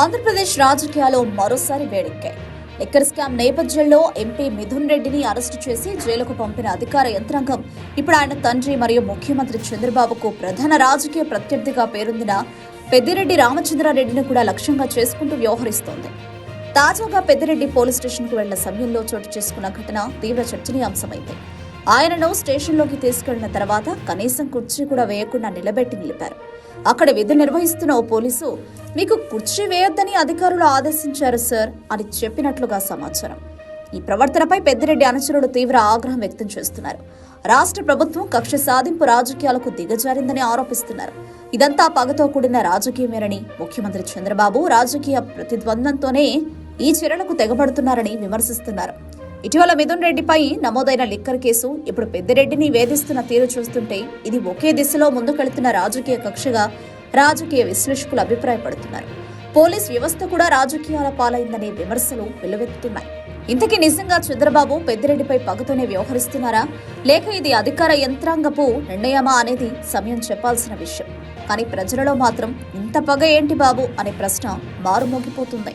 ఆంధ్రప్రదేశ్ రాజకీయాల్లో మరోసారి వేడెక్కాయి లిక్కర్ స్కామ్ నేపథ్యంలో ఎంపీ మిథున్ రెడ్డిని అరెస్టు చేసి జైలుకు పంపిన అధికార యంత్రాంగం ఇప్పుడు ఆయన తండ్రి మరియు ముఖ్యమంత్రి చంద్రబాబుకు ప్రధాన రాజకీయ ప్రత్యర్థిగా పేరొందిన పెద్దిరెడ్డి రామచంద్రారెడ్డిని కూడా లక్ష్యంగా చేసుకుంటూ వ్యవహరిస్తోంది. తాజాగా పెద్దిరెడ్డి పోలీస్ స్టేషన్కు వెళ్ళిన సమయంలో చోటు చేసుకున్న ఘటన తీవ్ర చర్చనీయాంశమైంది. ఆయనను స్టేషన్లోకి తీసుకెళ్ళిన తర్వాత కనీసం కుర్చీ కూడా వేయకుండా నిలబెట్టి నిలిపారు. అక్కడ విధి నిర్వహిస్తున్న ఓ పోలీసు మీకు కుర్చీ వేయొద్దని అధికారులు ఆదేశించారు సార్ అని చెప్పినట్లుగా సమాచారం. ఈ ప్రవర్తనపై పెద్దిరెడ్డి అనుచరులు తీవ్ర ఆగ్రహం వ్యక్తం చేస్తున్నారు. రాష్ట్ర ప్రభుత్వం కక్ష సాధింపు రాజకీయాలకు దిగజారిందని ఆరోపిస్తున్నారు. ఇదంతా పగతో కూడిన రాజకీయమేనని ముఖ్యమంత్రి చంద్రబాబు రాజకీయ ప్రతిద్వందంతోనే ఈ చర్యలకు తెగబడుతున్నారని విమర్శిస్తున్నారు. ఇటీవల మిథున్ రెడ్డిపై నమోదైన లిక్కర్ కేసు ఇప్పుడు పెద్దిరెడ్డిని వేధిస్తున్న తీరు చూస్తుంటే ఇది ఒకే దిశలో ముందుకెళ్తున్న రాజకీయ కక్షగా రాజకీయ విశ్లేషకులు అభిప్రాయపడుతున్నారు. పోలీస్ వ్యవస్థ కూడా రాజకీయాల పాలైందనే విమర్శలు వెల్లువెత్తుతున్నాయి ఇంతకీ నిజంగా చంద్రబాబు పెద్దిరెడ్డిపై పగతోనే వ్యవహరిస్తున్నారా? లేక ఇది అధికార యంత్రాంగపు నిర్ణయమా అనేది సమయం చెప్పాల్సిన విషయం. కానీ ప్రజలలో మాత్రం ఇంత పగ ఏంటి బాబు? అనే ప్రశ్న మారుమోగిపోతుంది.